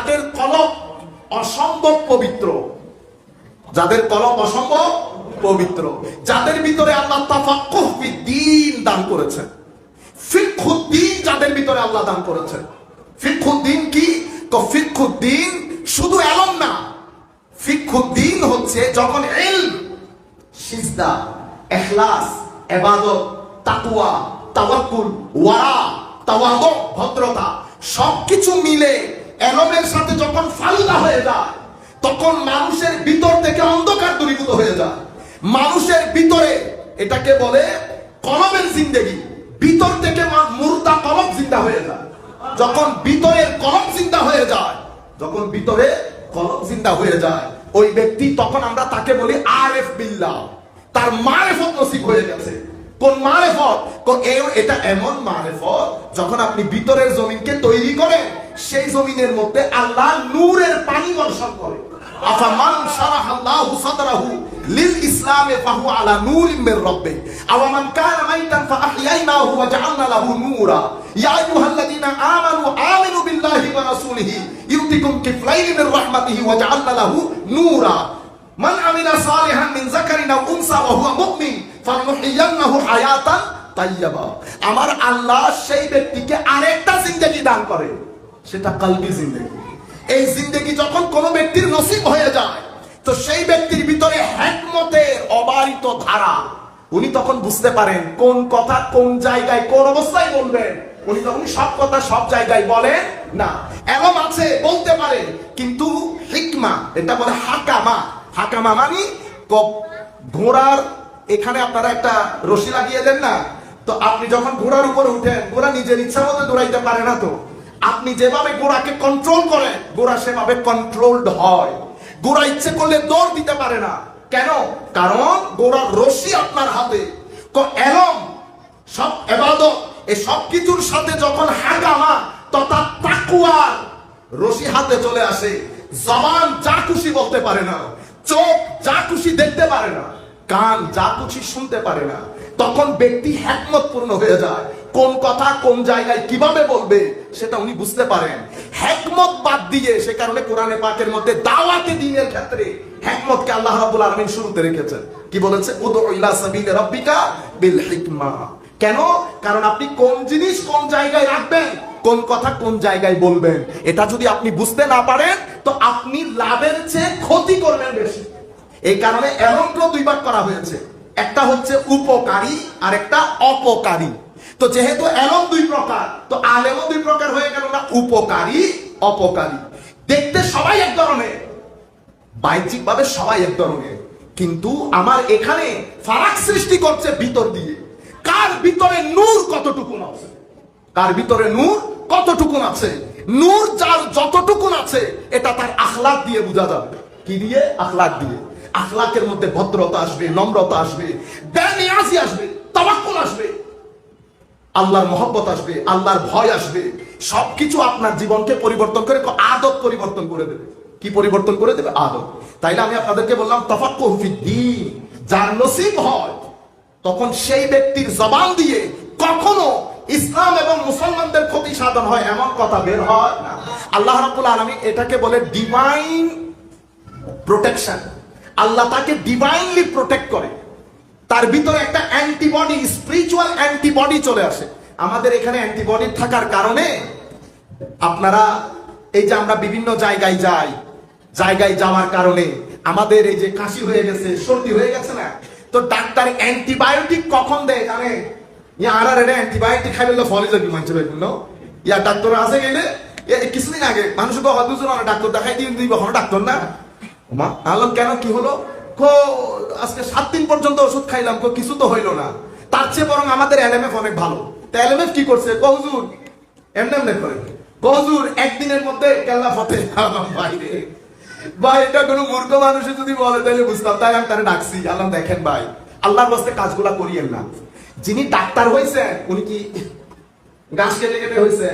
যাদের কলম অসম্ভব পবিত্র, যাদের কলম অসম্ভব পবিত্র, যাদের ভিতরে আল্লাহ দিন দান করেছেন। ফিকহুদ্দিন যাদের ভিতরে আল্লাহ দান করেছেন। ফিকহুদ্দিন কি? তো ফিকহুদ্দিন শুধু এলম না, ফিকহুদ্দিন হচ্ছে যখন এল সিজদা, এখলাস, এবাদত তাকুয়া তাওয়াক্কুল, ওয়ারা, তাওয়াদু, ভদ্রতা, সবকিছু মিলে এলমের সাথে যখন ফালুদা হয়ে যায়, তখন মানুষের ভিতর থেকে অন্ধকার দূরীভূত হয়ে যায়। মানুষের ভিতরে এটাকে বলে কলমের জিন্দেগি। ভিতর থেকে মুর্দা কলম জিন্দা হয়ে যায়। যখন ভিতরের কলম জিন্দা হয়ে যায়, যখন ভিতরে কলম জিন্দা হয়ে যায়, ওই ব্যক্তি তখন আমরা তাকে বলি আর এফ বিল্লাহ। তার মারেফত নসিব হয়ে গেছে। কোন মারেফত? এটা এমন মারেফত, যখন আপনি ভিতরের জমিনকে তৈরি করেন সেই জমিনের মধ্যে আল্লাহ নূরের পানি বর্ষণ করে। মান আমার আল্লাহ সেই ব্যক্তিকে আরেকটা জিন্দেগি দান করে। সেটা কলবি জিন্দেগি। এই জিন্দেগি যখন কোন ব্যক্তির নসিব হয়ে যায়, তো সেই ব্যক্তির ভিতরে হ্যাকমতের অবারিত ধারা, উনি তখন বুঝতে পারেন কোন কথা কোন জায়গায় কোন অবস্থায় বলবেন। উনি তখন সব কথা সব জায়গায় বলেন, না। এমন আছে, বলতে পারে, কিন্তু হিকমা, এটা বলে হাকামা। হাকামা মানে ঘোড়ার, এখানে আপনারা একটা রশি লাগিয়ে দেন না? তো আপনি যখন ঘোড়ার উপর উঠেন, ঘোড়া নিজের ইচ্ছা মতো দৌড়াইতে পারে না তো। আপনি যেভাবে গোড়াকে কন্ট্রোল করেন ঘোড়া সেভাবে কন্ট্রোলড হয়। ঘোড়া ইচ্ছে করলে দৌড় দিতে পারে না। কেন? কারণ ঘোড়ার রশি আপনার হাতে। এলম, সব এবাদত, এই সব কিছুর সাথে যখন হাগামা তথা তাকুয়ার রশি হাতে চলে আসে। জবান যা খুশি বলতে পারে না। চোখ যা খুশি দেখতে পারে না। কান যা খুশি শুনতে পারে না। তখন ব্যক্তি হ্যাকমত পূর্ণ হয়ে যায়। কোন কথা কোন জায়গায় কীভাবে বলবে, সেটা উনি বুঝতে পারেন। হ্যাকমত বাদ দিয়ে সে কারণে কোরআনে পাকের মধ্যে দাওয়াতে দিনের ক্ষেত্রে হ্যাকমতকে আল্লাহ রাব্বুল আলামিন শুরুতে রেখেছেন। কি বলেছে? উদু ইলা সাবিলি রাব্বিকা বিল হিকমা। কেন? কারণ আপনি কোন জিনিস কোন জায়গায় রাখবেন, কোন কথা কোন জায়গায় বলবেন, এটা যদি আপনি বুঝতে না পারেন, তো আপনি লাভের চেয়ে ক্ষতি করবেন বেশি। এই কারণে এমন দুই ভাগ করা হয়েছে। একটা হচ্ছে উপকারী আর একটা অপকারী। তো যেহেতু এলম দুই প্রকার, তো আলেমও দুই প্রকার হয়ে গেল না, উপকারী, অপকারী। দেখতে সবাই এক ধরনের বাহ্যিক ভাবে সবাই এক ধরনের। কিন্তু আমার এখানে ফারাক সৃষ্টি করছে ভিতর দিয়ে। কার ভিতরে নূর কতটুকুন আছে? কার ভিতরে নূর কতটুকুন আছে? নূর যার যতটুকুন আছে, এটা তার আখলাক দিয়ে বোঝা যাবে। কি দিয়ে? আখলাক দিয়ে। আখলাকের মধ্যে ভদ্রতা আসবে, নম্রতা আসবে বেনিয়াজি আসবে তাবাক্কুল আসবে। আল্লাহর মহব্বত আসবে, আল্লাহর ভয় আসবে। সবকিছু আপনার জীবনকে পরিবর্তন করে আদত পরিবর্তন করে দেবে। কি পরিবর্তন করে দেবে? আদত। তাইলে আমি আপনাদেরকে বললাম তফাক্কু ফিদ্দিন যার নসিব হয়, তখন সেই ব্যক্তির জবান দিয়ে কখনো ইসলাম এবং মুসলমানদের ক্ষতি সাধন হয় এমন কথা বের হয় না। আল্লাহ রাব্বুল আলামিন এটাকে বলে ডিভাইন প্রোটেকশন আল্লাহ তাকে ডিভাইনলি প্রোটেক্ট করে। তার ভিতরে একটা অ্যান্টিবডি স্পিরিচুয়াল অ্যান্টিবডি চলে আসে। আমাদের এখানে অ্যান্টিবডি থাকার কারণে আপনারা এই যে আমরা বিভিন্ন জায়গায় যাই, জায়গায় যাওয়ার কারণে আমাদের এই যে কাশি হয়ে গেছে, সর্দি হয়ে গেছে না? তো ডাক্তার অ্যান্টিবায়োটিক কখন দেয় জানে? ইয়া আর এটা অ্যান্টিবায়োটিক খাই খাইলে ফলে যাবি মানুষের বিভিন্ন ইয়া ডাক্তার আছে গেলে কিছুদিন আগে মানুষ তো হয়তো ডাক্তার দেখাই দিয়ে দিব ডাক্তার না? আলম কেন কি হলো? আজকে সাত দিন পর্যন্ত ওষুধ খাইলাম, কো, কিছু তো হইল না। তার চেয়ে বরং আমাদের অনেক ভালো। তা কি করছে? এমনি এমনি করে। একদিনের মধ্যে ফতে বাইরে ভাই এটা কোনো মূর্খ মানুষে যদি বলে তাহলে বুঝতাম। তাই আমি তারা ডাকছি, আল্লাহ দেখেন ভাই। আল্লাহর বাস্তে কাজগুলা করিয়েন না। যিনি ডাক্তার হয়েছেন উনি কি গাছ কেটে কেটে হয়েছে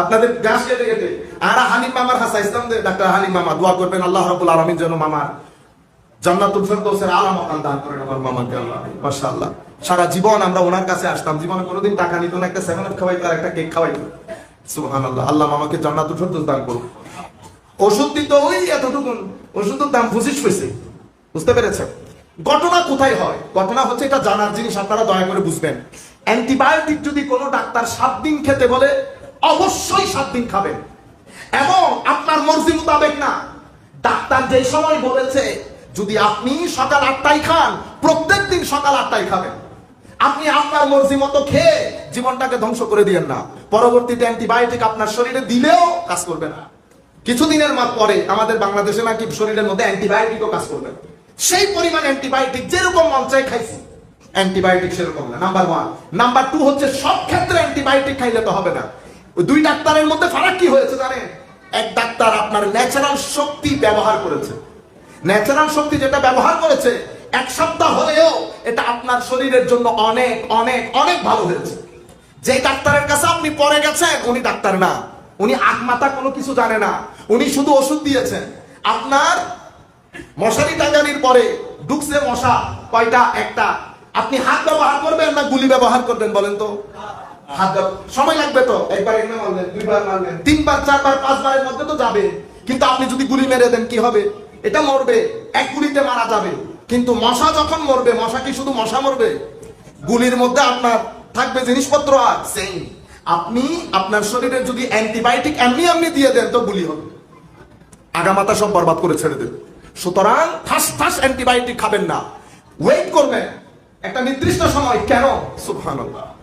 আপনাদের গাছ কেটে কেটে। আর হালিম মামার হাসা ইসলাম ডাক্তার হালিম মামা, দোয়া করবেন আল্লাহ রাব্বুল আলামিন যেন মামার দান করেন আমার মামাকে আল্লাহ। সারা জীবন আমরা ওনার কাছে আসতাম। জীবনে কোনোদিন টাকা নিত না, একটা সেভেন আপ খাওয়াইতো আর একটা কেক খাওয়াইতো। আল্লাহ মামাকে জান্নাতুল ফেরদৌস দান করুন ওষুধ দিতে ওই এতটুকু। ওষুধের দাম পঁচিশ বুঝতে পেরেছেন? ঘটনা কোথায় হয়? ঘটনা হচ্ছে এটা জানার জিনিস, আপনারা দয়া করে বুঝবেন। অ্যান্টিবায়োটিক যদি কোনো ডাক্তার সাত দিন খেতে বলে অবশ্যই সাত দিন খাবেন। এবং আপনার মর্জি মোতাবেক না। ডাক্তার যে সময় বলেছে, যদি আপনি সকাল আটটায় খান, প্রত্যেক দিন সকাল আটটায় খাবেন। আপনি আপনার মর্জি মতো খেয়ে জীবনটাকে ধ্বংস করে দিয়েন না। পরবর্তীতে অ্যান্টিবায়োটিক আপনার শরীরে দিলেও কাজ করবে না। কিছুদিনের মাস পরে আমাদের বাংলাদেশে নাকি শরীরের মধ্যে অ্যান্টিবায়োটিকও কাজ করবে। সেই পরিমাণ অ্যান্টিবায়োটিক যেরকম মঞ্চায় খাইছি। অ্যান্টিবায়োটিক সেরকম না। নাম্বার ওয়ান নাম্বার টু হচ্ছে সব ক্ষেত্রে অ্যান্টিবায়োটিক খাইলে তো হবে না। দুই ডাক্তারের মধ্যে ফারাক কি হয়েছে জানেন? এক ডাক্তার আপনার ন্যাচারাল শক্তি ব্যবহার করেছে। ন্যাচারাল শক্তি যেটা ব্যবহার করেছে, এক সপ্তাহ হলেও এটা আপনার শরীরের জন্য অনেক অনেক অনেক ভালো হয়েছে। যে ডাক্তারের কাছে আপনি পরে গেছেন, উনি ডাক্তার না। উনি আগমাতা কোনো কিছু জানে না। উনি শুধু ওষুধ দিয়েছেন। আপনার মশারি টাঙ্গানির পরে ঢুকছে মশা, কয়টা? একটা। আপনি হাত ব্যবহার করবেন না গুলি ব্যবহার করবেন বলেন তো? হাত সময় লাগবে তো? একবার দুইবার তিনবার চারবার পাঁচবারের মধ্যে তো যাবে। কিন্তু আপনি যদি গুলি মেরে দেন কি হবে? এটা মরবে। এক গুলিতে মারা যাবে। কিন্তু মশা যখন মরবে মশা কি শুধু মশা মরবে? গুলির মধ্যে আপনার থাকবে জিনিসপত্র আর সেই আপনি আপনার শরীরে যদি অ্যান্টিবায়োটিক এমনি এমনি দিয়ে দেন তো গুলি হবে। আগামাতা সব বরবাদ করে ছেড়ে দেবে। সুতরাং ঠাস ঠাস অ্যান্টিবায়োটিক খাবেন না। ওয়েট করবেন। একটা নির্দিষ্ট সময়। কেন? সুবহানাল্লাহ।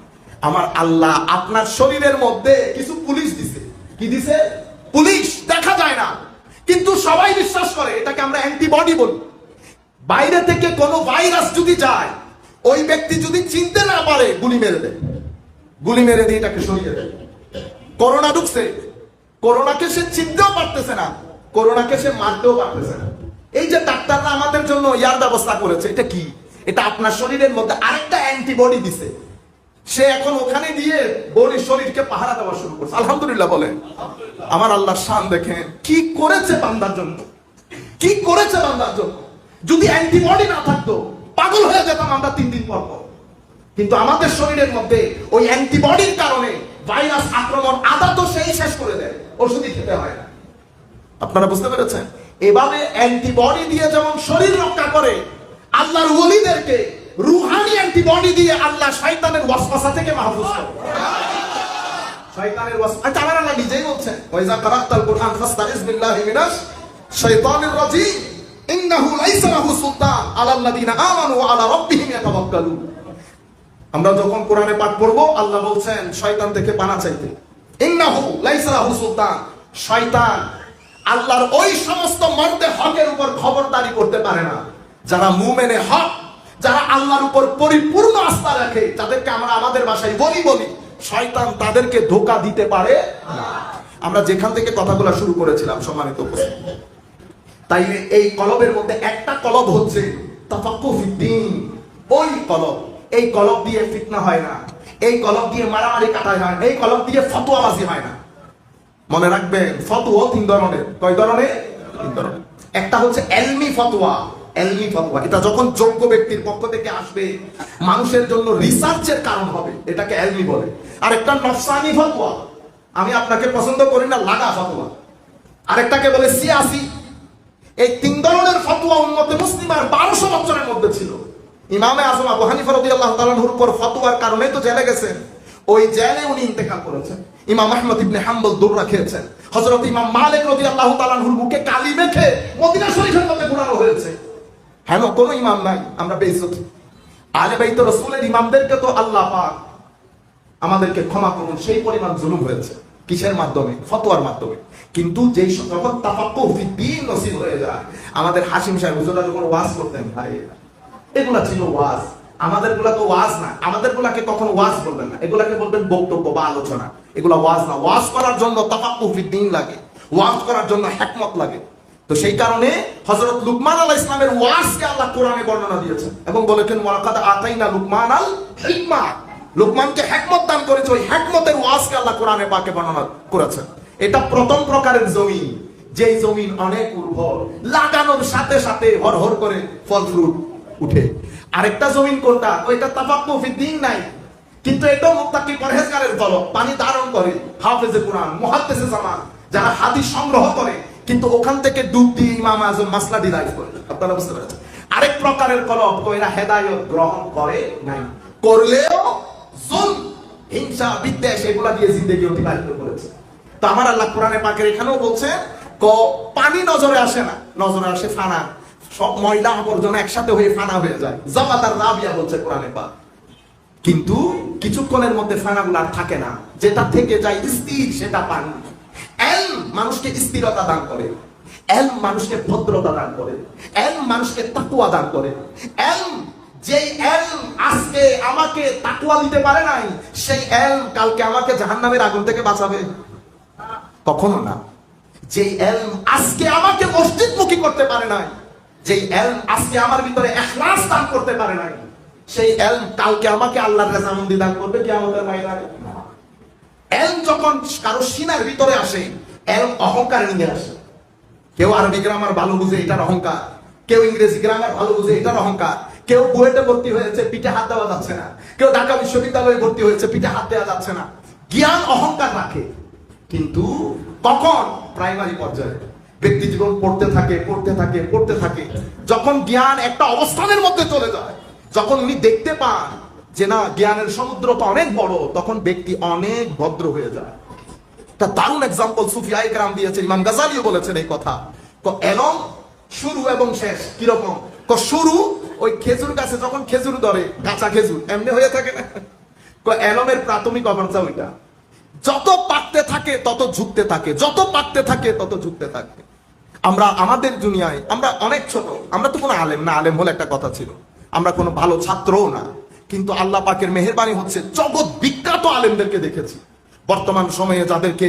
আমার আল্লাহ আপনার শরীরের মধ্যে কিছু পুলিশ দিছে। কি দিছে? পুলিশ, দেখা যায় না। কিন্তু সবাই বিশ্বাস করে, এটাকে আমরা অ্যান্টিবডি বলি। বাইরে থেকে কোনো ভাইরাস যদি যায়, ওই ব্যক্তি যদি চিনতে না পারে, গুলি মেরে দেয়। গুলি মেরে দিয়ে এটাকে সরিয়ে দেয়। করোনা ঢুকছে। করোনাকে সে চিনতেও পারতেছে না। করোনাকে সে মারতেও পারতেছে না। এই যে ডাক্তাররা আমাদের জন্য ইয়ার ব্যবস্থা করেছে, এটা কি? এটা আপনার শরীরের মধ্যে আরেকটা অ্যান্টিবডি দিছে। সে এখন ওখানে গিয়ে বডির শরীরকে পাহারা দেওয়া শুরু করছে। আলহামদুলিল্লাহ বলেন। আমার আল্লাহ শান দেখেন। কি করেছে বান্দার জন্য? কি করেছে বান্দার জন্য? যদি অ্যান্টিবডি না থাকতো, পাগল হয়ে যেতাম আমরা তিন দিন পর পর। কিন্তু আমাদের শরীরের মধ্যে ওই অ্যান্টিবডির কারণে ভাইরাস আক্রমণ, আদা তো সেই শেষ করে দেয়। ওষুধই খেতে হয় না। আপনারা বুঝতে পেরেছেন? এভাবে অ্যান্টিবডি দিয়ে যেমন শরীর রক্ষা করে, আল্লাহর ওলিদেরকে রুহানি অ্যান্টিবডি দিয়ে আল্লাহ শয়তানের ওয়াসওয়াসা থেকে মাহফুজ করে। শয়তানের ওয়াসওয়াসা আচ্ছা আমার আল্লাহ নিজেই বলছেন ওয়াইজা কারাতাল কুরআন ফাস্তাইজ বিল্লাহি মিনাশ শাইতানির রাজিম, ইন্নাহু লাইসা লাহু সুলতান আলাল্লাযিনা আমানু ওয়া আলা রাব্বিহিম আমরা যখন কোরআনে পাঠ পড়ব, আল্লাহ বলছেন, শয়তান থেকে পানা চাইতে। ইন্নাহু লাইসা লাহু সুলতান, শয়তান আল্লাহর ওই সমস্ত মর্দে হকের উপর খবরদারি করতে পারে না। যারা মুমেনে হক যারা আল্লাহর উপর পরিপূর্ণ আস্থা রাখে, তাদেরকে আমরা আমাদের ভাষায় বলি বলি। শয়তান তাদেরকে ধোকা দিতে পারে আমরা যেখান থেকে কথাগুলো শুরু করেছিলাম, সম্মানিত তাইলে এই কলবের মধ্যে একটা কলব হচ্ছে তাফাক্কুফিদ্দিন ওই কলব, এই কলব দিয়ে ফিতনা হয় না। এই কলব দিয়ে মারামারি কাটায় হয় এই কলব দিয়ে ফতোয়াবাজি হয় না। মনে রাখবেন, ফতোয়া তিন ধরনের। কয় ধরনের? তিন ধরনের। একটা হচ্ছে এলমি ফতোয়া। এলমি ফতোয়া। এটা যখন যোগ্য ব্যক্তির পক্ষ থেকে আসবে, মানুষের জন্য রিসার্চের কারণ হবে, এটাকে এলমি বলে। আর একটা নফসানি ফতোয়া। আমি আপনাকে পছন্দ করি না, লাগা ফতোয়া। আরেকটাকে বলে সিয়াসি। এই তিন ধরনের ফতোয়া উম্মতে মুসলিমার বারোশো বছরের মধ্যে ছিল। ইমামে আজম আবু হানিফা রাদিয়াল্লাহু তাআলার উপর ফতোয়ার কারণে তো জেলে গেছেন। ওই জেলে উনি ইন্তেকাল করেছেন। ইমাম আহমদ ইবনে হাম্বল দুররা খেয়েছেন। হযরত ইমাম মালিক রাদিয়াল্লাহু তাআলার বুকে কালি মেখে মদিনা শরীফের মধ্যে ঘোরানো হয়েছে। হ্যাঁ কোনো ইমাম নাই, আমরা বেইজ্জত। আলে বাইত রাসূলের ইমামদেরকে তো আল্লাহ পাক আমাদেরকে ক্ষমা করুন, সেই পরিমাণ জুলুম হয়েছে। কিসের মাধ্যমে? ফতোয়ার মাধ্যমে। কিন্তু যেই যখন তাফাক্কু ফিদ্দিন নসিব হয়ে যায়, আমাদের হাসিম সাহেব হুজুরা যখন ওয়াজ করতেন, ভাই, এগুলা ছিল ওয়াজ। আমাদেরগুলা তো ওয়াজ না আমাদের গুলাকে কখনো ওয়াজ বলবেন না। এগুলাকে বলবেন বক্তব্য বা আলোচনা। এগুলা ওয়াজ না। ওয়াজ করার জন্য তাফাক্কু ফিদ্দিন লাগে। ওয়াজ করার জন্য হেকমত লাগে। তো সেই কারণে হজরত লুকমান আলাইহিস ইসলামের ওয়াজকে আল্লাহ কোরআনে বর্ণনা দিয়েছেন এবং বলেছেন, ওয়ালাকাদ আতাইনা লুকমান আল হিকমা। লোকমানকে হ্যাকমত দান করেছে, ওই হ্যাকমতের ওয়াজকে আল্লাহ কোরআনে পাকে বর্ণনা করেছেন। এটা প্রথম প্রকারের জমিন। যেই জমিন অনেক উর্বর, লাগানোর সাথে সাথে হর হর করে ফল ফ্রুট উঠে। আরেকটা জমিন কোনটা? ওইটা তাফাক্কু ফিদ্দিন নাই। কিন্তু এটাও মুত্তাকি পরহেজগারের দল পানি ধারণ করে হাফেজে কোরআন, মুহাদ্দিসে জামান যারা হাদিস সংগ্রহ করে। কিন্তু ওখান থেকে ডুব দিয়ে ইমাম আজম মাসলা ডিরাইভ করলেন। আপনারা বুঝতে পেরেছেন? আরেক প্রকারের কলম তো এরা হেদায়ত গ্রহণ করে নাই। করলেও জুল হিংসা, বিদ্বেষ এগুলা দিয়ে জিন্দগি অতিবাহিত করেছে। তো আমার আল্লাহ কোরআনে পাকের এখানেও বলছে, ক, পানি নজরে আসে না, নজরে আসে ফানা। সব ময়লা আবর্জনা একসাথে হয়ে ফানা হয়ে যায়। জাকাতার রাবিয়া বলছে কোরআনে পাক। কিন্তু কিছুক্ষণের মধ্যে ফানাগুলো আর থাকে না। যেটা থেকে যায় স্থির, সেটা পানি। এল মানুষকে স্থিরতা দান করে। এল মানুষকে ভদ্রতা দান করে। এল মানুষকে তাকুয়া দান করে। এল যে এল আজকে আমাকে তাকুয়া দিতে পারে নাই, সেই এল কালকে আমাকে আগুন থেকে বাঁচাবে। কখনো না। যেই এল আজকে আমাকে মসজিদ মুখী করতে পারে নাই, যেই এল আজকে আমার ভিতরে এখলাস দান করতে পারে নাই, সেই এল কালকে আমাকে আল্লাহর রেজামন্দি দান করবে কি আমাদের মাইনারে এল যখন কারও সিনার ভিতরে আসে, এল অহংকার নিয়ে আসে। কেউ আরবি গ্রামার ভালো বুঝে, এটার অহংকার। কেউ ইংরেজি গ্রামার ভালো বুঝে, এটার অহংকার। কেউ বুয়েটে ভর্তি হয়েছে, পিঠে হাত দেওয়া যাচ্ছে না। কেউ ঢাকা বিশ্ববিদ্যালয়ে ভর্তি হয়েছে, পিঠে হাত দেওয়া যাচ্ছে না। জ্ঞান অহংকার রাখে। কিন্তু কখন? প্রাইমারি পর্যায়ে। ব্যক্তি জীবন পড়তে থাকে পড়তে থাকে পড়তে থাকে। যখন জ্ঞান একটা অবস্থানের মধ্যে চলে যায়, যখন উনি দেখতে পান যে না, জ্ঞানের সমুদ্র তো অনেক বড়, তখন ব্যক্তি অনেক ভদ্র হয়ে যায়। তা দারুণ এক্সাম্পল সুফিয়াই গ্রাম দিয়েছে ইমাম গাজালিও বলেছেন এই কথা। এলম, শুরু এবং শেষ, কীরকম? ক, শুরু, ওই খেজুর গাছে যখন খেজুর ধরে, কাঁচা খেজুর, এমনি হয়ে থাকে না? ক, এলমের প্রাথমিক অবস্থা ওইটা। যত পাকতে থাকে, তত ঝুঁকতে থাকে। যত পাকতে থাকে, তত ঝুঁকতে থাকে। আমরা, আমাদের দুনিয়ায়, আমরা অনেক ছোট, আমরা তো কোনো আলেম না, আলেম হলে একটা কথা ছিল। আমরা কোনো ভালো ছাত্রও না। কিন্তু আল্লাহ পাকের মেহরবানি হচ্ছে জগৎ বিখ্যাত আলেমদেরকে দেখেছি। বর্তমান সময়ে যাদেরকে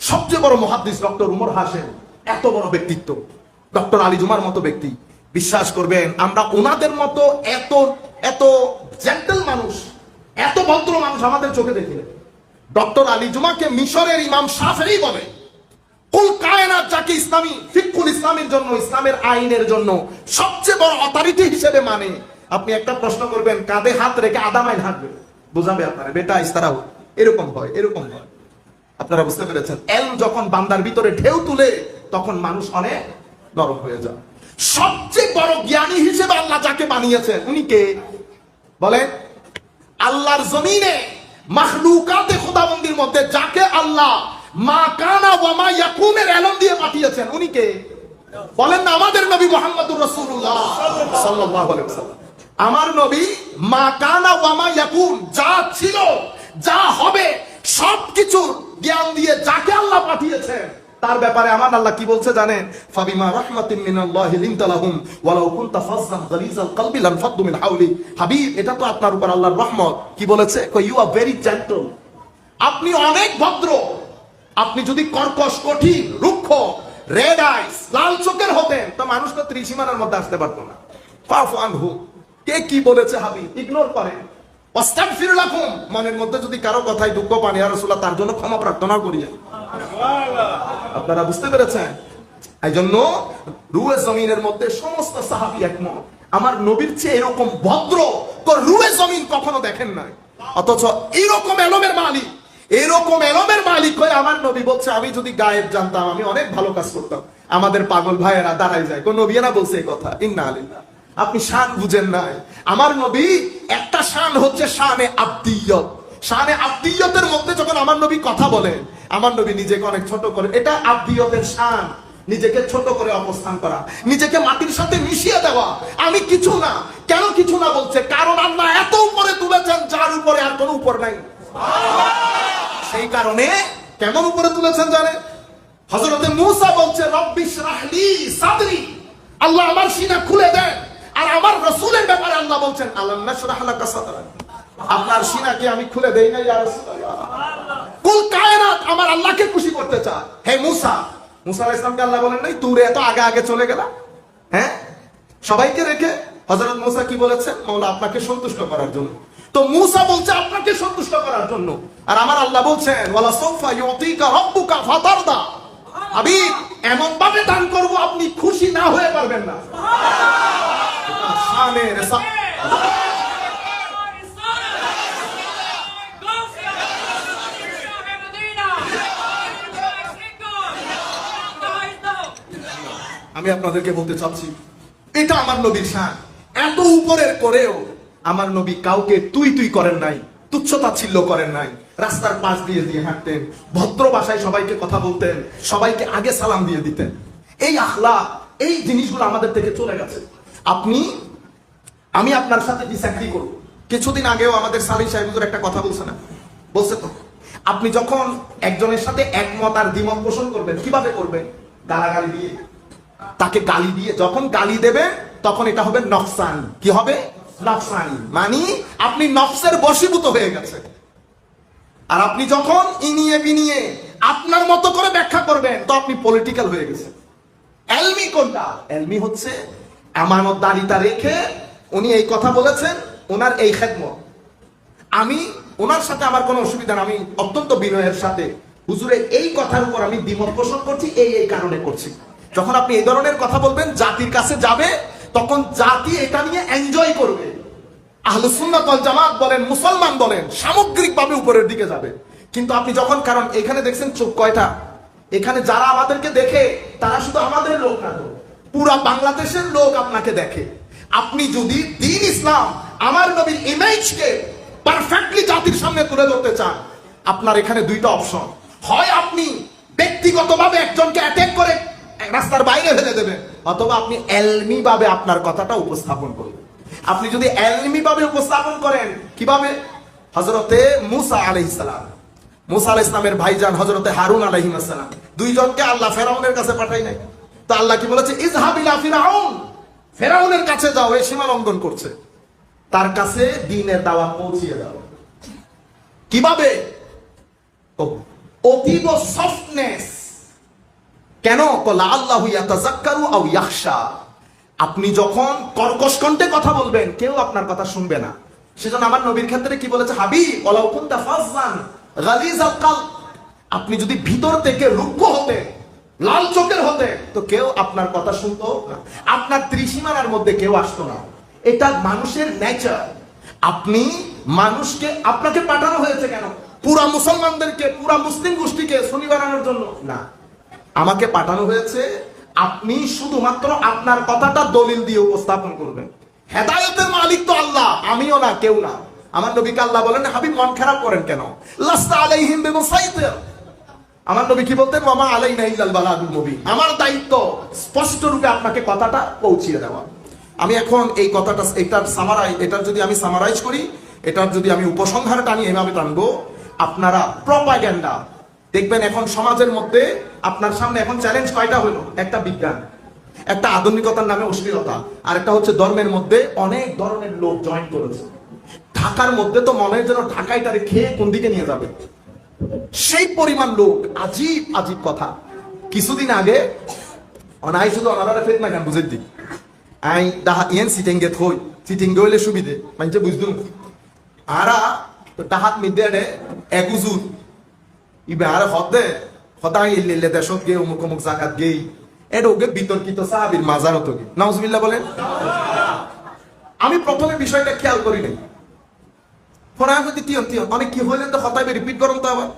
সবচেয়ে বড় মহাদ্দিস ডক্টর উমর হাসেন এত বড় ব্যক্তিত্ব। ডক্টর আলী জুমার মতো ব্যক্তি। বিশ্বাস করবেন, আমরা ওনাদের মতো এত এত জেন্টেল মানুষ, এত ভদ্র মানুষ আমাদের চোখে দেখি ডক্টর আলী জুমাকে মিশরের ইমাম শাফেই বলে। কুল কায়নাত যাকে ইসলামী ফিকুল ইসলামের জন্য, ইসলামের আইনের জন্য সবচেয়ে বড় অথরিটি হিসেবে মানে আপনি একটা প্রশ্ন করবেন, কাঁধে হাত রেখে আদাম আইন হাঁটবে বুঝাবে আপনারা, বেটা ইস্তারাও এরকম হয় এরকম হয়। আপনারা বুঝতে পেরেছেন? এল যখন বান্দার ভিতরে ঢেউ তুলে, তখন মানুষ অনেক নরম হয়ে যায়। সবচেয়ে বড় জ্ঞানী হিসেবে আল্লাহ যাকে বানিয়েছেন, উনি কে? বলেন, আল্লাহর জমিনে মাখলুকাতে খোদাবন্দির মধ্যে যাকে আল্লাহ মা কানা ওয়া মা ইয়াকুনের এলম দিয়ে পাঠিয়েছেন, উনি কে? বলেন না, আমাদের নবী মুহাম্মদুর রাসূলুল্লাহ। সাল্লাল্লাহু আলাইহি ওয়াসাল্লাম। আমার নবী মা কানা ওয়ামা ইয়াকুন, যা ছিল, যা হবে, সবকিছুর জ্ঞান দিয়ে যাকে আল্লাহ পাঠিয়েছেন, তার ব্যাপারে আমার আল্লাহ কি বলছে জানেন? ফাবিমা রাহমাতিন মিনাল্লাহি লিনতা লাহুম, ওয়ালাউ কুনতা ফাজ্জান গালিজাল কলবি লানফাদ্দু মিন হাওলি। হাবিব, এটা তো আপনার উপর আল্লাহর রহমত। কি বলেছে? কো ইউ আর ভেরি জেন্টল আপনি অনেক ভদ্র। আপনি যদি কর্কশ, কঠিন, রুক্ষ রেড আইস লাল চোখের হতেন, তো মানুষ তো ত্রিসীমানার মধ্যে আসতে পারতো না। ফাফু আনহু। কে কি বলেছে হাবিব? ইগনোর লাকুম মনের মধ্যে যদি কারও কথায় দুঃখ পান, ইয়া রাসূলুল্লাহ, তার জন্য ক্ষমা প্রার্থনা করি আপনারা বুঝতে পেরেছেন? এই জন্য রুয়ে জমিনের মধ্যে সমস্ত সাহাবি একমত। আমার নবীর চেয়ে এরকম ভদ্র তো রুয়ে জমিন কখনো দেখেন নাই। অথচ এরকম এলমের মালিক, এরকম এলমের মালিক হয়ে আমার নবী বলছে, আমি যদি গায়েব জানতাম, আমি অনেক ভালো কাজ করতাম। আমাদের পাগল ভাইয়েরা দাঁড়াই যায়। কোন নবীরা বলছে এই কথা। ইন্না আলিল্লাহ। আপনি শান বুঝেন নাই। আমার নবী একটা শান হচ্ছে শানে আব্দিয়ত। শানে আব্দিয়তের মধ্যে যখন আমার নবী কথা বলেন আমার নবী নিজেকে অনেক ছোট করে, এটা আব্দিয়তের শান। নিজেকে ছোট করে অবস্থান করা, নিজেকে মাটির সাথে মিশিয়ে দেওয়া। আমি কিছু না। কেন কিছু না বলছে? কারণ আল্লাহ এত উপরে তুলেছেন, যার উপরে আর কোনো উপর নাই। সেই কারণে কেমন উপরে তুলেছেন জানে? হজরতে মুসা বলছে রব্বিশ রাহলি সাদরি। আল্লাহ আমার সিনা খুলে দেন। আর আমার রসুলের ব্যাপারে আল্লাহ বলছেন আপনার সিনাকে আমি খুলে দেই না কুল কায়নাত আমার আল্লাহকে খুশি করতে চায়। হে মুসা মুসা আলাইহিস সালামকে আল্লাহ বলেন নাই, তুরে এত আগে আগে চলে গেলা? হ্যাঁ? সবাইকে রেখে হযরত মুসা কি বলেছেন? মাওলা, আপনাকে সন্তুষ্ট করার জন্য। তো মুসা বলছে, আপনাকে সন্তুষ্ট করার জন্য। আর আমার আল্লাহ বলছেন, ওয়ালা সাউফা ইউতিকা রাব্বুকা ফাতারদা। হাবিব এমন ভাবে দান করব, আপনি খুশি না হয়ে পারবেন না। আমি আপনাদেরকে বলতে চাচ্ছি, এটা আমার নবীর শান। এত উপরের করেও আমার নবী কাউকে তুই তুই করেন নাই, তুচ্ছতা ছিল্ল করেন নাই, রাস্তার পাশ দিয়ে দিয়ে হাঁটতেন, ভদ্র ভাষায় সবাইকে কথা বলতেন, সবাইকে আগে সালাম দিয়ে দিতেন। এই আখলা এই জিনিসগুলো আমাদের থেকে চলে গেছে। আপনি, আমি আপনার সাথে ডিসঅ্যাগ্রি করব। কিছুদিন আগেও আমাদের সালিম সাহেব হুজুর একটা কথা বলছে না। বলছে তো, আপনি যখন একজনের সাথে একমত আর দ্বিমত পোষণ করবেন, কীভাবে করবেন? গালাগালি দিয়ে। তাকে গালি দিয়ে, যখন গালি দেবে, তখন এটা হবে নকসান কি হবে? নকসানি মানে আপনি নফসের বশীভূত হয়ে গেছে আর আপনি যখন ইনিয়ে বিনিয়ে আপনার মতো করে ব্যাখ্যা করবেন, তো আপনি পলিটিক্যাল হয়ে গেছেন। এলমি কোনটা? এলমি হচ্ছে আমানতদারিতা রেখে উনি এই কথা বলেছেন ওনার এই খেদমত। আমি ওনার সাথে আমার কোনো অসুবিধা না আমি অত্যন্ত বিনয়ের সাথে। হুজুরে, এই কথার উপর আমি দ্বিমত পোষণ করছি, এই এই কারণে করছি। যখন আপনি এই ধরনের কথা বলবেন, জাতির কাছে যাবে, তখন জাতি এটা নিয়ে এনজয় করবে। আহলুসুন্নাত ওয়াল জামাত বলেন, মুসলমান বলেন, সামগ্রিকভাবে উপরের দিকে যাবে। কিন্তু আপনি যখন, কারণ এখানে দেখছেন চোখ কয়টা? এখানে যারা আমাদেরকে দেখে, তারা শুধু আমাদের লোক না তো। পুরা বাংলাদেশের লোক আপনাকে দেখে। আপনি যদি দিন ইসলাম আমার নবীর ইমেজকে পারফেক্টলি জাতির সামনে তুলে ধরতে চান, আপনার এখানে দুইটা অপশন। হয় আপনি ব্যক্তিগতভাবে একজনকে অ্যাটাক করে রাস্তার বাইরে ফেলে দেবেন, অথবা আপনি এলমি ভাবে আপনার কথাটা উপস্থাপন করবেন। আপনি যদি এলমি ভাবে উপস্থাপন করেন, কীভাবে? হজরতে মুসা আলাইহিসসালাম মুসা আলাইহিস ইসলামের ভাইজান হজরতে হারুন আলাইহিসসালাম দুইজনকে আল্লাহ ফেরাউনের কাছে পাঠাই নাই। তো আল্লাহ কি বলেছে? ইজহাবিলা ফিরাউন। ফেরাউনের কাছে যাও এই সীমা লঙ্ঘন করছে। তার কাছে দিনের দাওয়া পৌঁছিয়ে দাও। কীভাবে? অতীব সফটনেস কেন? কলা আল্লাহ ইয়াতাজাক্কারু আও ইয়াখশা। আপনি যখন কর্কশ কণ্ঠে কথা বলবেন, কেউ আপনার কথা শুনবে না। সেজন্য আমার নবীর ক্ষেত্রে কি বলেছে? হাবি ওয়ালাউ কুনতা ফাজ্জান গালিজাল কালব। আপনি যদি ভিতর থেকে রুক্ষ হতে লাল চোখের হতে। তো কেউ আপনার কথা শুনতো না। আপনার ত্রিসীমানার মধ্যে কেউ আসতো না। এটা মানুষের নেচার আপনি মানুষকে আপনাকে পাঠানো হয়েছে কেন? পুরা মুসলমানদেরকে, পুরা মুসলিম গোষ্ঠীকে শনি বানানোর জন্য। না। আমাকে পাঠানো হয়েছে, আপনি শুধুমাত্র আপনার কথাটা দলিল দিয়ে উপস্থাপন করবেন। হেদায়তের মালিক তো আল্লাহ, আমিও না, কেউ না। আমার নবীকে আল্লাহ বলেন, হাবিব, মন খারাপ করেন কেন? লাস্তা আলাইহিম বিমুসাইতির। আমার নবী কি বলতেন? মামা আলাইনা ইল্লাল বালাগুল মুবিন। আমার দায়িত্ব স্পষ্ট রূপে আপনাকে কথাটা পৌঁছিয়ে দেওয়া। আমি এখন এই কথাটা, এটার সামারাই এটার যদি আমি সামারাইজ করি, এটার যদি আমি উপসংহার টানি এভাবে টানবো, আপনারা প্রপাগ্যান্ডা দেখবেন এখন সমাজের মধ্যে আপনার সামনে এখন চ্যালেঞ্জ কয়টা হলো? একটা বিজ্ঞান, একটা আধুনিকতার নামে অশ্লীলতা, আর একটা হচ্ছে ধর্মের মধ্যে অনেক ধরনের লোক জয়েন করেছে। ঢাকার মধ্যে তো মনে হয় যেন ঢাকায় তারে খেয়ে কোন দিকে নিয়ে যাবে? সেই পরিমাণ লোক, আজীব আজীব কথা। কিছুদিন আগে অনাই শুধু অনারা ফেত না কেন বুঝে দিই আই ডাহা ইয়েন সিটিং গে থই সিটিং গে হইলে সুবিধে মানছে বুঝদুম। আরা, তো ডাহাত মিদে এক উজুর ইবে আর হদে হদাই ইল্লে দেশত গে অমুক অমুক জায়গাত গেই। এটা ওকে বিতর্কিত সাহাবির মাজার হতো গে নাউজুবিল্লাহ বলেন। আমি প্রথমে বিষয়টা খেয়াল করি নাই। ফোনা যদি তিয়ান তিয়ান অনেক কি হইলেন তো হতাইবে রিপিট করুন তো আবার?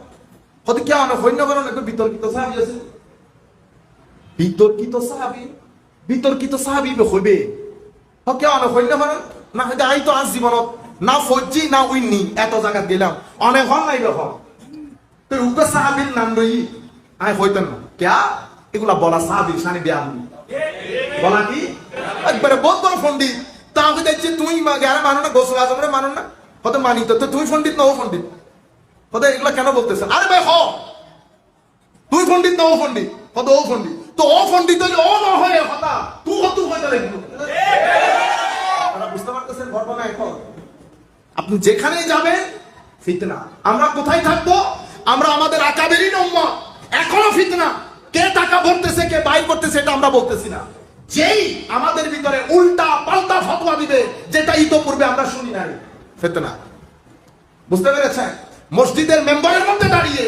হতে কে অনেক হইন্য করেন একটু বিতর্কিত সাহাবি আছে। বিতর্কিত সাহাবি বিতর্কিত সাহাবি হইবে। কে অনেক হইন্য করেন না হয়তো আই তো আজ জীবনত না ফজ্জি না উইননি, এত জায়গাত গেলাম। অনেক হল নাই হ তো উকে সাহাবির নাম লই আই হইতেন না। ক্যা? এগুলা বলা সাহাবির সানি বিয়া বলা। কি? একবারে বহুত বড় পণ্ডিত তাকে দেখছি তুই গ্যারে মানো না গোসল আজমরে মানো না? হতে মানি তো তুই পণ্ডিত না ও পণ্ডিত? হতে এগুলা কেন বলতেছে আরে ভাই, হ। তুই পণ্ডিত না ও পণ্ডিত? হতে ও পণ্ডিত। তো ও পণ্ডিত হলে ও না হয় হতা তুই হতু হয়ে গেলে বুঝতে পারতেছেন ঘটনা এখন? আপনি যেখানেই যাবেন, ফিতনা। আমরা কোথায় থাকব? আমরা আমাদের আকাবেরই নম্মা। এখনও ফিতনা। কে টাকা ভরতেছে, কে বাইর করতেছে, এটা আমরা বলতেছি না। যেই আমাদের ভিতরে উল্টা পাল্টা ফতোয়া দিবে, যেটা ইতোপূর্বে আমরা শুনি নাই। ফিতনা। বুঝতে পেরেছেন? মসজিদের মেম্বারের মধ্যে দাঁড়িয়ে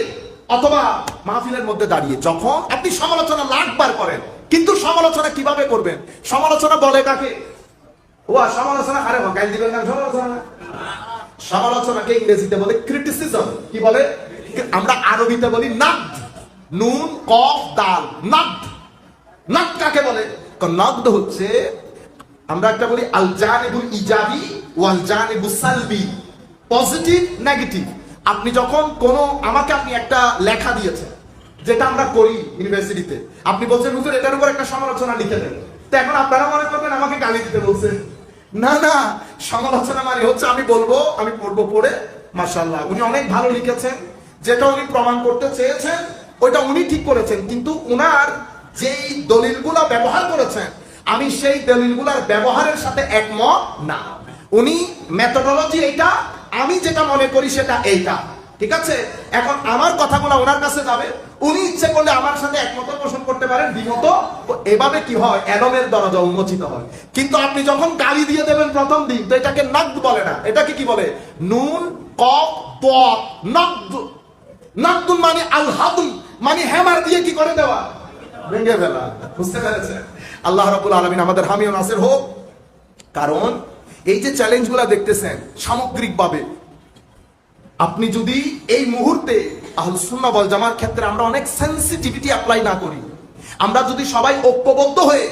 অথবা মাহফিলের মধ্যে দাঁড়িয়ে যখন আপনি সমালোচনা লাখবার করেন, কিন্তু সমালোচনা কীভাবে করবেন? সমালোচনা বলে কাকে? ও সমালোচনা আরে গাইল দিবেন না, সমালোচনা। সমালোচনাকে ইংরেজিতে বলে ক্রিটিসিজম কি বলে? আমরা আরবিতে বলি নাদ, নুন, কফ, দাল, নাদ। নাক কাকে বলে? নগদ হচ্ছে আমরা একটা বলি আল ইজাবি ওয়াল জানিবুল সালবি। পজিটিভ নেগেটিভ আপনি যখন কোনো, আমাকে আপনি একটা লেখা দিয়েছেন, যেটা আমরা করি ইউনিভার্সিটিতে। আপনি বলছেন, হুজুর, এটার উপর একটা সমালোচনা লিখে দেন। তো এখন আপনারা মনে করবেন, আমাকে গালি দিতে বলছেন। না না, সমালোচনা মানে হচ্ছে আমি বলব, আমি পড়ব পড়ে মার্শাল্লাহ উনি অনেক ভালো লিখেছেন, যেটা উনি প্রমাণ করতে চেয়েছেন, ওইটা উনি ঠিক করেছেন। কিন্তু উনার যেই দলিলগুলা ব্যবহার করেছেন আমি সেই দলিলগুলার ব্যবহারের সাথে একমত না। উনি মেথোডোলজি এইটা, আমি যেটা মনে করি সেটা এইটা। ঠিক আছে? এখন আমার কথাগুলো ওনার কাছে যাবে। উনি ইচ্ছে করলে আমার সাথে একমত পোষণ করতে পারেন দ্বিমত এভাবে কি হয়? অ্যাডমের দরজা উন্মোচিত হয়। কিন্তু আপনি যখন গালি দিয়ে দেবেন প্রথম দিন, তো এটাকে নাকদ বলে না। এটাকে কি বলে? নুন, কফ ত নাকদ, নাকদুন মানে আল হাদুন মানে হ্যামার দিয়ে কি করে দেওয়া? ভেঙে ফেলা। বুঝতে পেরেছেন? আল্লাহ রাবুল আলমিন আমাদের হামিও নাসের হোক। কারণ এই যে চ্যালেঞ্জগুলো দেখতেছেন সামগ্রিকভাবে, আপনি যদি এই মুহূর্তে আহলসুন্না বল জামার ক্ষেত্রে আমরা অনেক সেন্সিটিভিটি অ্যাপ্লাই না করি, আমরা যদি সবাই ঐক্যবদ্ধ হয়ে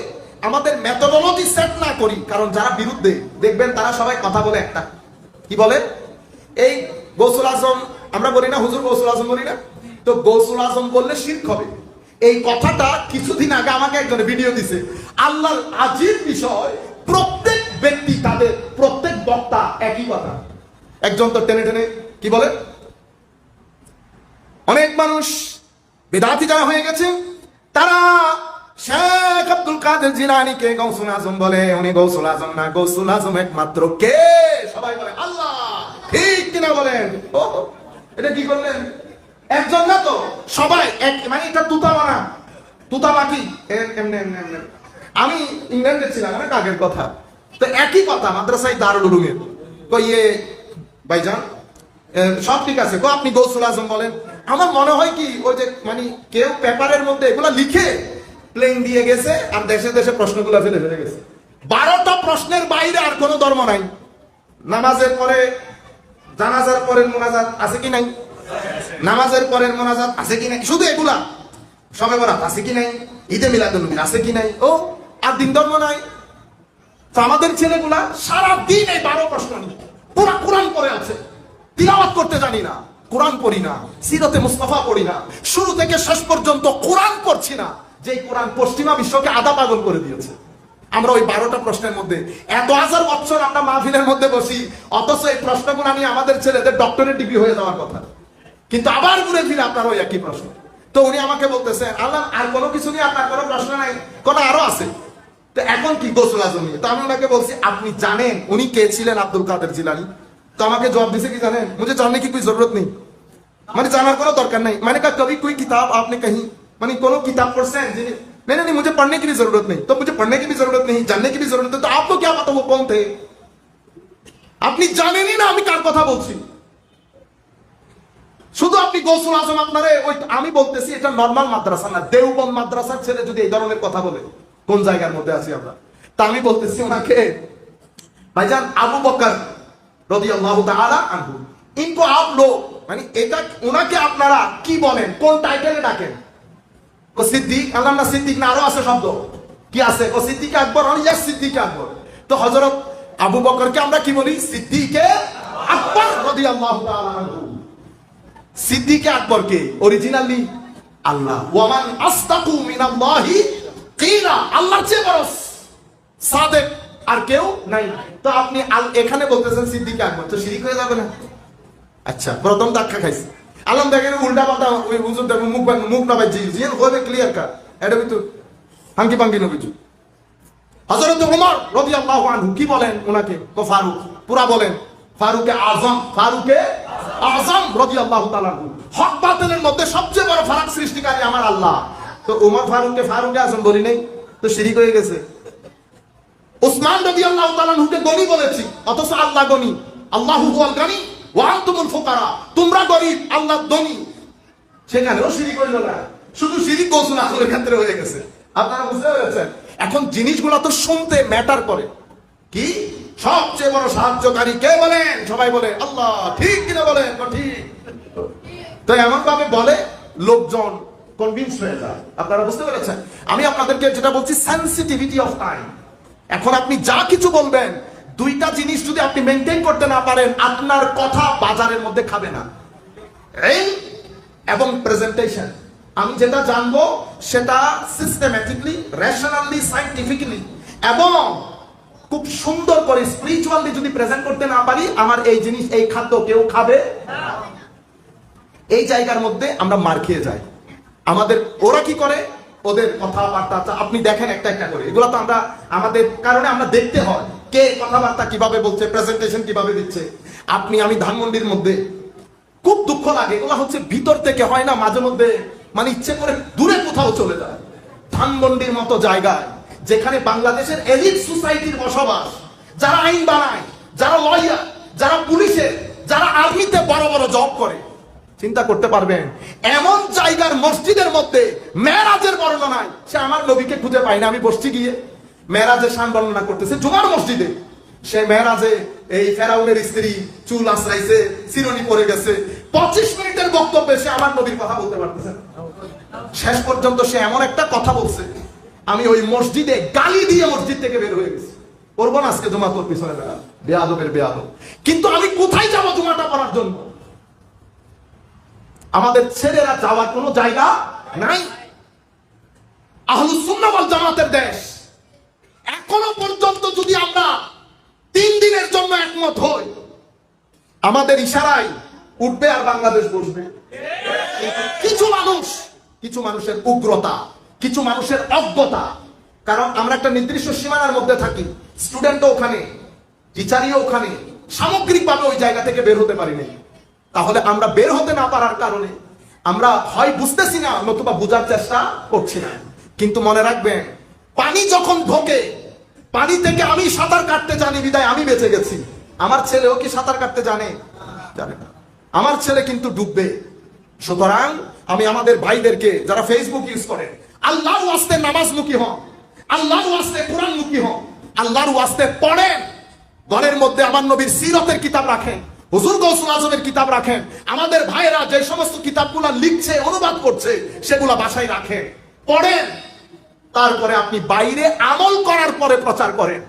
আমাদের মেথোডোলজি সেট না করি, কারণ যারা বিরুদ্ধে, দেখবেন তারা সবাই কথা বলে একটা। কি বলে? এই গৌসুল আজম, আমরা বলি না, হুজুর গৌসুল আজম বলি না? তো গৌসুল আজম বললে শির্ক হবে। এই কথাটা কিছুদিন আগে আমাকে একজন ভিডিও দিছে। আল্লাহর আজিব বিষয়, প্রত্যেক ব্যক্তি তাদের প্রত্যেক বক্তা একই কথা। একজন তো টেনে টেনে, কি বলে? অনেক মানুষ বেদাতি যারা হয়ে গেছে, তারা শেখ আব্দুল কাদের জিলানিকে গৌসুল আজম বলে। উনি গৌসুল আজম না, গৌসুল আজম একমাত্র কে? সবাই বলে, আল্লাহ, ঠিক কিনা বলেন? ও এটা কি করলেন? একজন না তো? সবাই এক মানে এটা তুতা মানা। তুতা মাটি। এম- এমনি এমনি এমনি। আমি ইংল্যান্ডে ছিলাম অনেক আগের কথা। তো একই কথা, মাদ্রাসায় দারুল উলুমের কই ইয়ে ভাইজান সব ঠিক আছে। গো আপনি গৌসুল আজম বলেন। আমার মনে হয় কি, ওই যে মানে কেউ পেপারের মধ্যে এগুলা লিখে প্লেন দিয়ে গেছে আর দেশে দেশে প্রশ্নগুলো ফেলে ফেলে গেছে। বারোটা প্রশ্নের বাইরে আর কোনো ধর্ম নাই। নামাজের পরে, জানাজার পরে মোনাজাত আছে কি নাই? নামাজের পরের মোনাজাত আছে কি নাই? শুধু এগুলা। সবে বরাত আছে কি নাই? ঈদে মিলাদুল নবী আছে কি নাই? ও, আর দিন ধর্ম নাই। তো আমাদের ছেলেগুলা সারা দিন এই বারো প্রশ্ন পুরা কোরআন পড়ে আছে। তিলাওয়াত করতে জানি না, কোরআন পড়ি না, সিরতে মুস্তাফা পড়ি না, শুরু থেকে শেষ পর্যন্ত কোরআন পড়ছি না যে কোরআন পশ্চিমা বিশ্বকে আদা পাগল করে দিয়েছে। আমরা ওই বারোটা প্রশ্নের মধ্যে, এত হাজার বছর আমরা মাহফিলের মধ্যে বসি, অথচ এই প্রশ্নগুলো নিয়ে আমাদের ছেলেদের ডক্টরের ডিগ্রি হয়ে যাওয়ার কথা। কিন্তু আবার ঘুরে ফিরে আপনার ওই একই প্রশ্ন। তো উনি আমাকে বলতেছেন, আল্লাহ, আর কোনো কিছু নিয়ে আপনার কোনো প্রশ্ন নাই, কোনো আরও আছে? তো এখন কি গোসল আজম নিয়ে তো আমি ওনাকে বলছি, আপনি জানেন উনি কে ছিলেন আব্দুল কাদের জিলানি? তো আমাকে জবাব দিছে কি জানেন? মুঝে জানলে কি জরুরত নেই। মানে জানার কোনো দরকার নাই। মানে কবি কোই কিতাব আপনি কহি? মানে কোনো কিতাব পড়ছেন যিনি নেই নেই মুখে পড়নে কি জরুরত নেই। তো মুখে পড়নে কি জরুরত নেই, জাননে কি জরুরত নেই। তো जरूरत है तो आपको क्या पता वो कौन थे अपनी जाने শুধু আপনি গৌসুল আজম আপনারে ওই আমি বলতেছি, এটা নর্মাল মাদ্রাসা না। দেওবন মাদ্রাসার ছেলে যদি এই ধরনের কথা বলে, কোন জায়গার মধ্যে আছি আমরা? তা আমি বলতেছি ওনাকে, ভাইজান আবু বকর রাদিয়াল্লাহু তাআলা আনহু। ইনকো আপ লো মানে এটা ওনাকে আপনারা কি বলেন? কোন টাইটেলে ডাকেন? ও সিদ্দিক আল্লাহ না সিদ্দিক না, আরও আছে শব্দ। কি আছে? ও সিদ্দিক আকবর ইয়াস সিদ্দিক আকবর। তো হযরত আবু বকরকে আমরা কি বলি? সিদ্দিকে আকবর রাদিয়াল্লাহু তাআলা আনহু। সিদ্দিকে আকবর কে অরিজিনালি আল্লাহ। ওয়ামান আস্তাকু মিনাল্লাহি আল্লাহর চেয়ে বড় সাদেক আর কেউ নাই। তো আপনি এখানে বলতেছেন সিদ্দিকে আকবর, তো শিরিক হয়ে যাবে না? আচ্ছা প্রথম ধাক্কা আলম, দেখেন উল্টা পাল্টা ওই হুজুর দেখো, মুখ মুখ না বাজি জিয়ান হবে ক্লিয়ার কাট এটা কিন্তু হাঙ্কি পাঙ্কি নবিজু। হযরত ওমর রাদিয়াল্লাহু আনহু কি বলেন ওনাকে? ও ফারুক, পুরা বলেন, ফারুকে আজম, ফারুকে আজম তাআলা আনহু। হক বাতিলের মধ্যে সবচেয়ে বড় ফারাক সৃষ্টিকারী আমার আল্লাহ। তো ওমর ফারুককে ফারুকে আজম বলি নাই, তো শিরিক হয়ে গেছে। উসমান রাদিয়াল্লাহু তাআলা আনহুকে গনি বলেছি, অথচ আল্লাহ গনি। আল্লাহু হুয়াল গনি ওয়া আনতুমুল ফুকারা। তোমরা গরিব, আল্লাহ ধনী। সেখানেও শিরিক হইল না। শুধু শিরিক কৌশল আসলের ক্ষেত্রে হয়ে গেছে। আপনারা বুঝতে পেরেছেন? এখন জিনিসগুলো তো শুনতে ম্যাটার করে। কি? সবচেয়ে বড় সাহায্যকারী কে বলেন? সবাই বলে, আল্লাহ, ঠিক কিনা বলেন? ঠিক। তো এমন ভাবে বলে, লোকজন কনভিন্স হয়ে যায়। আপনারা বুঝতে পেরেছেন? আমি আপনাদেরকে যেটা বলছি সেন্সিটিভিটি অফ টাইম এখন আপনি যা কিছু বলবেন, দুইটা জিনিস যদি আপনি মেনটেন করতে না পারেন, আপনার কথা বাজারের মধ্যে খাবে না। এই এবং প্রেজেন্টেশন আমি যেটা জানব, সেটা সিস্টেম্যাটিকলি রেশনালি সাইন্টিফিক্যালি এবং খুব সুন্দর করে স্পিরিচুয়ালি যদি প্রেজেন্ট করতে না পারি, আমার এই জিনিস, এই খাদ্য কেউ খাবে? এই জায়গার মধ্যে আমরা মার খেয়ে যাই। আমাদের, ওরা কি করে? ওদের কথাবার্তা আপনি দেখেন একটা একটা করে। এগুলো তো আমরা, আমাদের কারণে আমরা দেখতে হয়। কে কথাবার্তা কীভাবে বলছে প্রেজেন্টেশন কীভাবে দিচ্ছে। আপনি, আমি ধানমন্ডির মধ্যে খুব দুঃখ লাগে। এগুলো হচ্ছে ভিতর থেকে হয় না, মাঝে মধ্যে মানে ইচ্ছে করে দূরে কোথাও চলে যায়। ধানমন্ডির মতো জায়গায়। যেখানে বাংলাদেশের এলিট সোসাইটির বসবাস, যারা আইন বানায়, যারা লয়ার, যারা পুলিশের, যারা আর্মিতে বড় বড় জব করে, চিন্তা করতে পারবেন, এমন জায়গার মসজিদের মধ্যে মেরাজের বর্ণনায় সে আমার নবীকে খুঁজে পায় না, আমি বসছি গিয়ে। মেরাজের শান বর্ণনা করতেছে জুমার মসজিদে। সে মেরাজে এই ফেরাউনের স্ত্রী চুল আশ্রাইছে চিরনি পরে গেছে। পঁচিশ মিনিটের বক্তব্যে সে আমার নবীর কথা বলতে পারতেছে শেষ পর্যন্ত সে এমন একটা কথা বলছে। আমি ওই মসজিদে গালি দিয়ে মসজিদ থেকে বের হয়ে গেছি। করব না আজকে জমা তোর পিছনে বেড়া বেয়াদবের বেয়াদব। কিন্তু আমি কোথায় যাব জমাটা করার জন্য? আমাদের ছেলেরা যাওয়ার কোনো জায়গা নাই। আহলুসুন্নাওয়াল জামাতের দেশ। এখনও পর্যন্ত যদি আমরা তিন দিনের জন্য একমত হই আমাদের ইশারায় উঠবে আর বাংলাদেশ বসবে। কিছু মানুষ কিছু মানুষের উগ্রতা। কিছু মানুষের অজ্ঞতা। কারণ আমরা একটা নির্দিষ্ট সীমানার মধ্যে থাকি। স্টুডেন্টও ওখানে, টিচারিও ওখানে, সামগ্রিকভাবে ওই জায়গা থেকে বের হতে পারিনি তাহলে আমরা বের হতে না পারার কারণে আমরা হয় বুঝতেছি না, নতুবা বোঝার চেষ্টা করছি না। কিন্তু মনে রাখবেন, পানি যখন ঢোকে, পানি থেকে আমি সাঁতার কাটতে জানি, বিদায় আমি বেঁচে গেছি। আমার ছেলেও কি সাঁতার কাটতে জানে? জানে না। আমার ছেলে কিন্তু ডুববে। সুতরাং আমি আমাদের ভাইদেরকে, যারা ফেসবুক ইউজ করেন আল্লাহর ওয়াস্তে নামাজ মুখী হন। আল্লাহর ওয়াস্তে কোরআন মুখী হন। আল্লাহর ওয়াস্তে পড়েন। ঘরের মধ্যে আমার নবীর সিরতের কিতাব রাখেন। হুজুর গৌসুল আজমের কিতাব রাখেন। আমাদের ভাইয়েরা যে সমস্ত কিতাবগুলো লিখছে, অনুবাদ করছে, সেগুলা বাসায় রাখেন। পড়েন। তারপরে আপনি বাইরে আমল করার পরে প্রচার করেন।